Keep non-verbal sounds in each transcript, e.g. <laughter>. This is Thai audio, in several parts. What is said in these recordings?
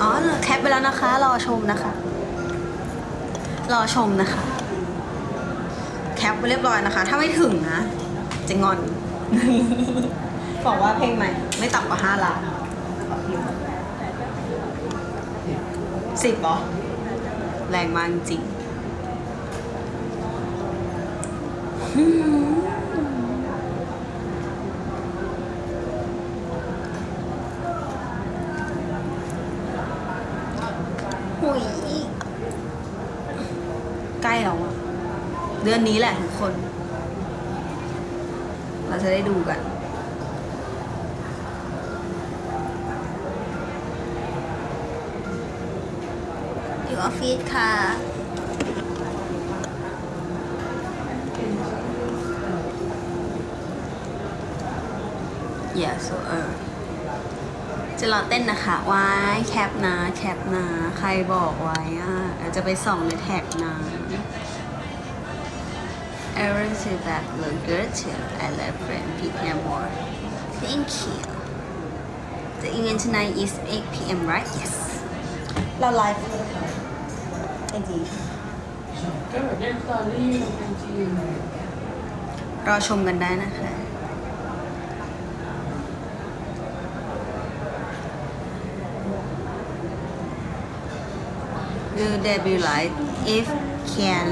อ๋อแคปไปแล้วนะคะ รอชมนะคะ รอชมนะคะ แคปไปเรียบร้อยนะคะ ถ้าไม่ถึงนะ จะงอน บอกว่าเพลงใหม่ ไม่ต่ำกว่าห้าล้านสิบหรอ แรงมากจริง หุยใกล้แล้วอะเดือนนี้แหละทุกคน เราจะได้ดูกัน อยู่ออฟฟิศค่ะ yeah so เออจะรอเต้นนะคะว้ายแคปนะ แคปนะ ใครบอกไว้อะจะไปส่องในแท็กนะ Aaron said that look good too I love friend PM more Thank you The event tonight is 8 PM right yes เราไลฟ์ไอจี ก็แบบเล่นสตอรี่ลงไอจี รอชมกันได้นะคะ Will there be light? If can,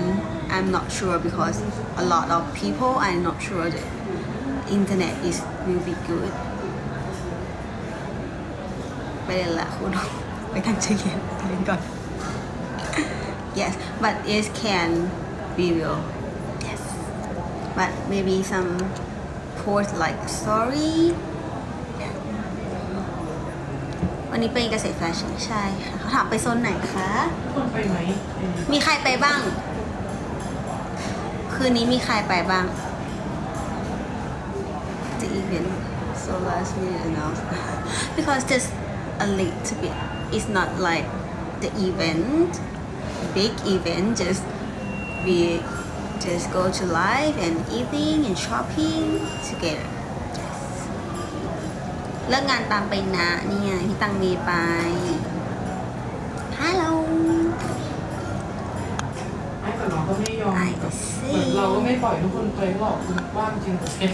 I'm not sure because a lot of people I'm not sure the internet is will be good. <laughs> ไปเรียนละคุณ ไปตั้งใจเรียนเรียนก่อน Yes, but if can, we will. Yes, but maybe some post like sorry. วันนี้ไปเกษตรแฟชั่นใช่ค่ะเขาถามไปโซนไหนคะ ทุกคนไปไหมเออ มีใครไปบ้าง คืนนี้มีใครไปบ้าง The event so last minute announced because just a little bit it's not like the event big event just we just go to live and eating and shopping together เลิกงานตามไปนะเนี่ยพี่ตังเมไป น้องก็ไม่ยอม I แบบ see เหมือนเราก็ไม่ปล่อยทุกคนไปหรอกคุณว่างจริงแต่เซ็ต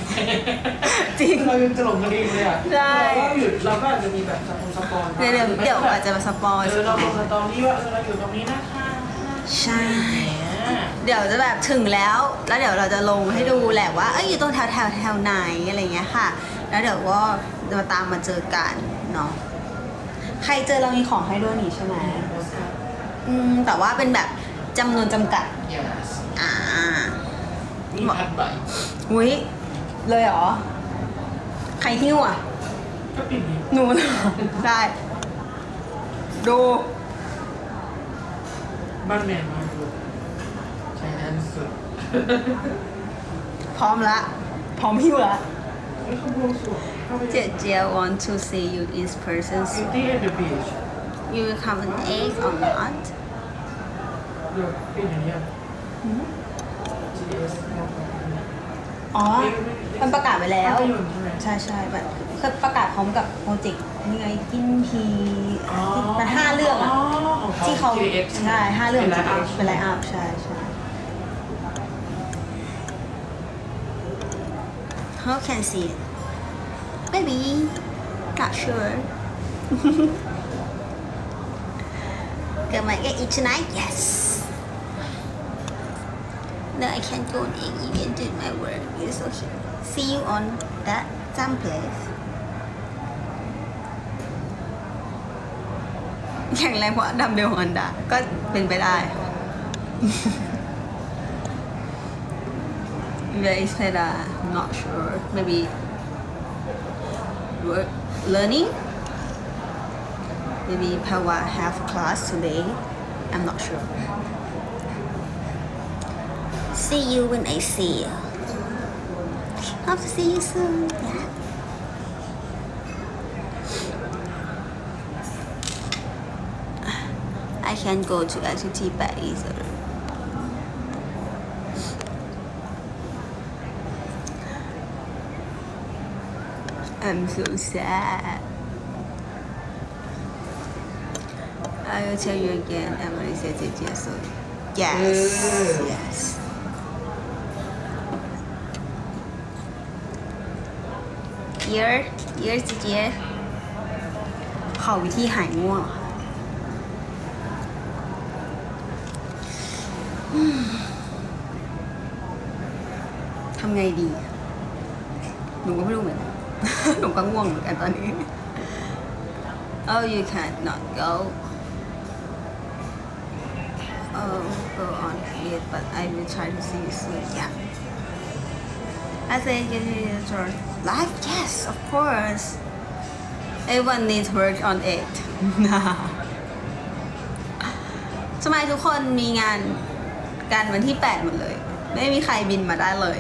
จริงเรายังจะหลงกระดิ่งเลยอะใช่เราก็หยุดเราก็อาจจะมีแบบสปอนสปอนเดี๋ยวเดี๋ยวเดี๋ยวอาจจะมาสปอยเออเราลงสตอรี่ว่าเออเราอยู่ตรงนี้นะคะใช่เนี่ยเดี๋ยวจะแบบถึงแล้ว แล้วเดี๋ยวเราจะลงให้ดูแหละว่าเอ้ยอยู่ตรงแถวแถวแถวไหนอะไรเงี้ยค่ะ แล้วเดี๋ยวก็จะมาตามมาเจอกันเนาะใครเจอเรามีของให้ด้วยนี่ใช่ไหมโพสต์ครับอืมแต่ว่าเป็นแบบ จำนวนจำกัด yes อ่ามีพัดใบอุ้ยเลยเหรอ ใครหิ้วอะ ก็ปิดนี้หนูเหรอได้ ดู บ้านแมนมาดูใช้แอนสุดพร้อมละ พร้อมหิ้วละ เฮ้ยเขาบวงสรวงเข้าไปเจเจีย want to see you in person soon. Beauty and the Beach you will come an egg or not เดี๋ยวปิดอย่างนี้อะ GDS มองไปอ๋อ มันประกาศไปแล้ว ภาพยนตร์ใช่ไหม ใช่ใช่แบบคือประกาศพร้อมกับโปรเจกต์นี่ไงกินพีมันห้าเรื่องอะของที่เขา GDS ใช่ห้าเรื่อง เป็นไลจะน์อัพเป็นไลน์อัพใช่ใช่ How can see it maybe not sure Can I get it tonight yes No I can't go on any event in my work it's okay see you on that some place แข็งแรงเพราะดัมเบลของอันดา ก็เป็นไปได้ Where is Peda? I'm not sure. Maybe work learning. Maybe Pawa have a class today. I'm not sure. See you when I see you. Hope to see you soon. Yeah. I can't go to activity by either. I'm so sad. I will tell you again Emily says it yes so yes yes เยอะเยอะจีเจขอวิธีหายง่วงทำไงดี หนูก็ไม่รู้เหมือนกัน หนูก็ง่วงเหมือนกันตอนนี้ Oh you can't not go Oh go on yet but I will try to see you soon yeah I say get your life yes of course everyone needs work on it ทำไมทุกคนมีงานการวันที่ 8 หมดเลย ไม่มีใครบินมาได้เลย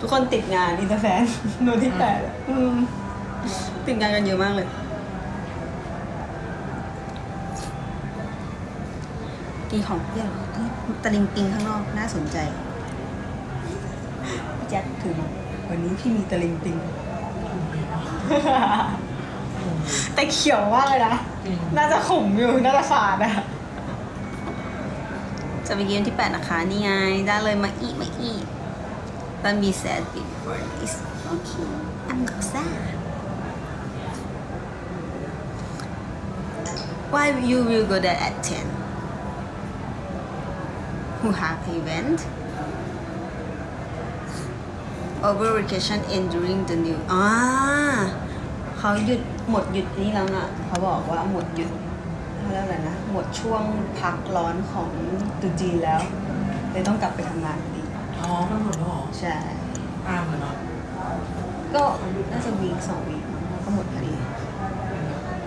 ทุกคนติดงานอินเตอร์แฟนโนที่แปดอะอืมติดงานกันเยอะมากเลย กีของเปรี้ยวเอ้ยตะลิงปิงข้างนอกน่าสนใจพี่ แจ็คถือมาวันนี้พี่มีตะลิงปิง แต่เขียวมากเลยนะ จริง น่าจะขมอยู่ น่าจะฝาดอะจะไปเกมที่ 8 นะคะ นี่ไง ได้เลยมาอีมาอี Don't be sad before this okay I'm not sad Why you will go there at 10 Who have event Over vacation and during the new อ่าเขาหยุดหมดหยุดนี้แล้วน่ะเขาบอกว่าหมดหยุดเขาเรียกอะไรนะ หมดช่วงพักร้อนของตรุษจีนแล้วเลยต้องกลับไปทำงานดีอ๋อมันหมดแล้วเหรอใช่อ้ามเลยเนาะก็น่าจะวีคสองวีคแล้วก็หมดพอดี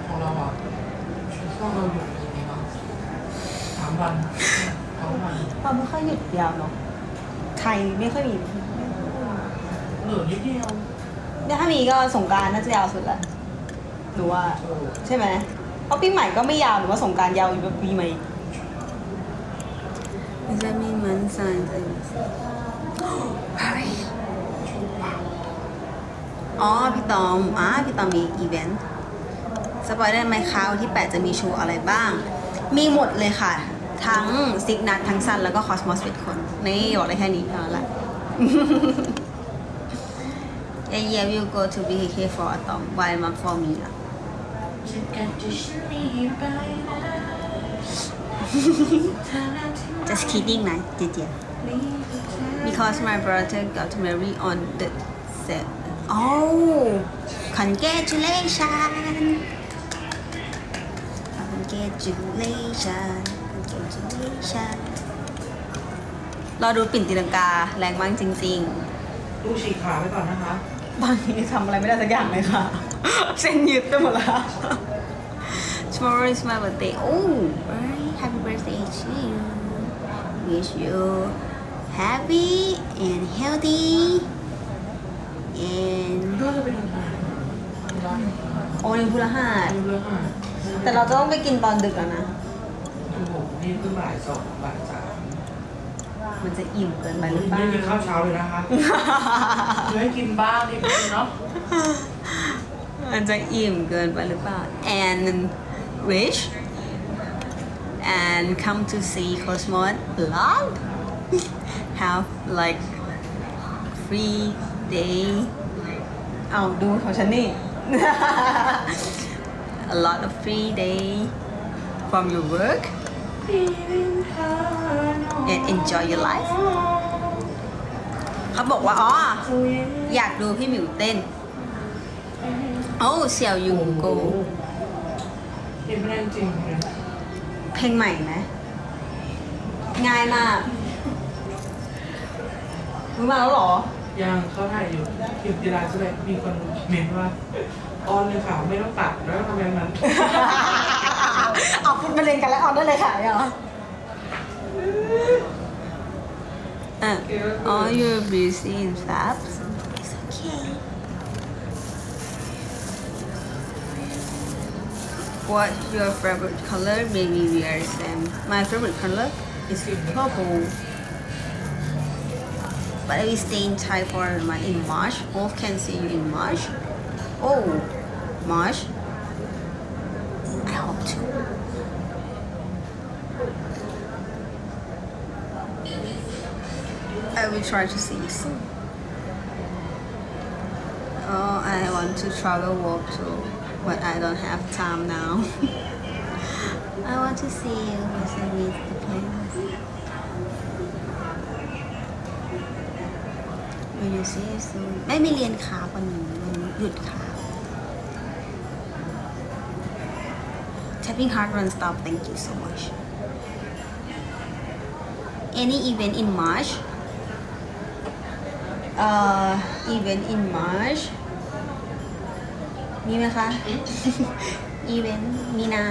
ของเราอะช่วงเราหยุดยังไงเนาะสามวันสองวันเราไม่ค่อยหยุดยาวเนาะไทยไม่ค่อยมี เหลือนิดเดียวเนี่ยถ้ามีก็สงกรารน่าจะยาวสุดละหนูว่าโอ้ใช่ไหมเพราะปีใหม่ก็ไม่ยาวหรือว่าสงกรารยาวอยู่แบบปีใหม่ Does that mean man signs Hurry อ๋อ พี่ตอมอ่าพี่ตอมมีอีเวนต์ สปอยได้ไหมคะวันที่ 8 จะมีโชว์อะไรบ้าง มีหมดเลยค่ะ ทั้งซิกนัททั้งซัน แล้วก็คอสมอสเป็นคน นี่บอกได้แค่นี้เท่านั้นแหละ Yeah, yeah, we'll go to BKK for Atom. Why not for me ล่ะฉันกันจะฉันหนีไปนะ Just kidding นะเจเจ Because my brother got married on the set. Oh, congratulations! Congratulations! Congratulations! รอดูปิ่นตีลังกาแรงมากจริงลูกฉีกขาไปก่อนนะคะ ๆบางทีทำอะไรไม่ได้สักอย่างเลยค่ะ เส้นยึดไปหมดแล้ว Tomorrow is my birthday. Oh, very happy birthday to you. Wish you happy and healthy and ก็จะไปทำงานโอ้ยพุรหัสดูเรื่องอะแต่เราจะต้องไปกินตอนดึกแล้วนะ โอ้โหนี่คือบ่ายสองบ่ายสาม มันจะอิ่มเกินไปหรือเปล่าไม่กินข้าวเช้าเลยนะคะไม่กินบ้างดิเนาะมันจะอิ่มเกินไปหรือเปล่า and rich and come to see Cosmos blog have like free day เอาดูของฉันนี่ a lot of free day from your work and enjoy your life เขาบอกว่า อ๋อ อยากดูพี่หมิวเต้น โอ้เสี่ยวยุงโกเห็นไม่ได้จริงเพลงใหม่ไหมง่ายมากรู้มาแล้วเหรอ ยังเขาถ่ายอยู่คลิปกีฬาใช่ไหมมีคนเมนว่าออนเลยค่ะ ไม่ต้องตัดแล้วทำแบบนั้น เอาพูดมาเรียนกันแล้วเอาได้เลยค่ะเหรออ่ะ all your busy in fabs it's okay what your favorite color maybe we are same my favorite color is purple but I will stay in Thai for a month in March both can see you in March oh March I hope too I will try to see you soon Oh I want to travel work too but I don't have time now <laughs> I want to see you as I meet the place Will you see you soon ไม่มีเรียนค้าวันนี้วันนี้หยุดค้า Tapping hard run stop thank you so much Any event in March uh event in March มีไหมคะ event มีนา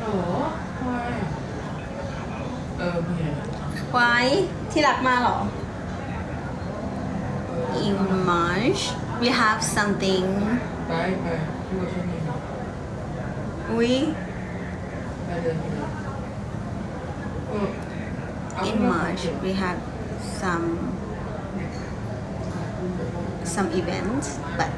โอ้โหทำไมเออมีอะไรไว้ที่รักมาเหรอ In March we have something ไปไปที่ว่าฉันมีอุ้ยไปเดินไปเลยเออเอา in March we have some some events but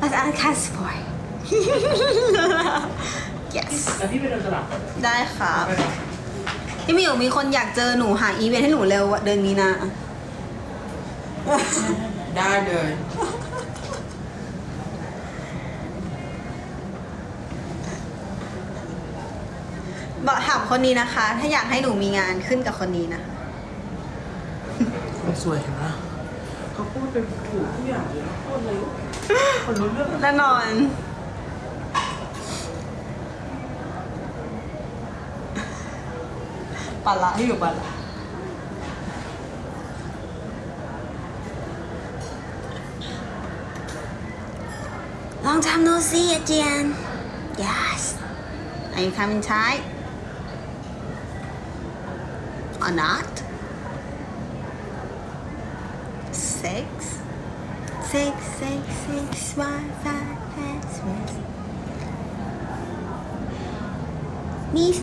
but I can't spoil yes แล้วพี่ไปเดินตลาดได้ครับไปไหนพี่หมิวมีคนอยากเจอหนูหาอีเวนต์ให้หนูเร็วอะเดือนนี้นะ ได้เลย บอกถามคนนี้นะคะ ถ้าอยากให้หนูมีงานขึ้นกับคนนี้นะคะ คนสวยเห็นไหมเขาพูดเป็นถูกทุกอย่างเลยนะโคตรเลยคนรู้เรื่องอะแน่นอน ปัดละให้อยู่ปัดละ Long time no see again. Yes. Are you coming tight? Or not? Six? Six, six, six, one, five, five, six. Me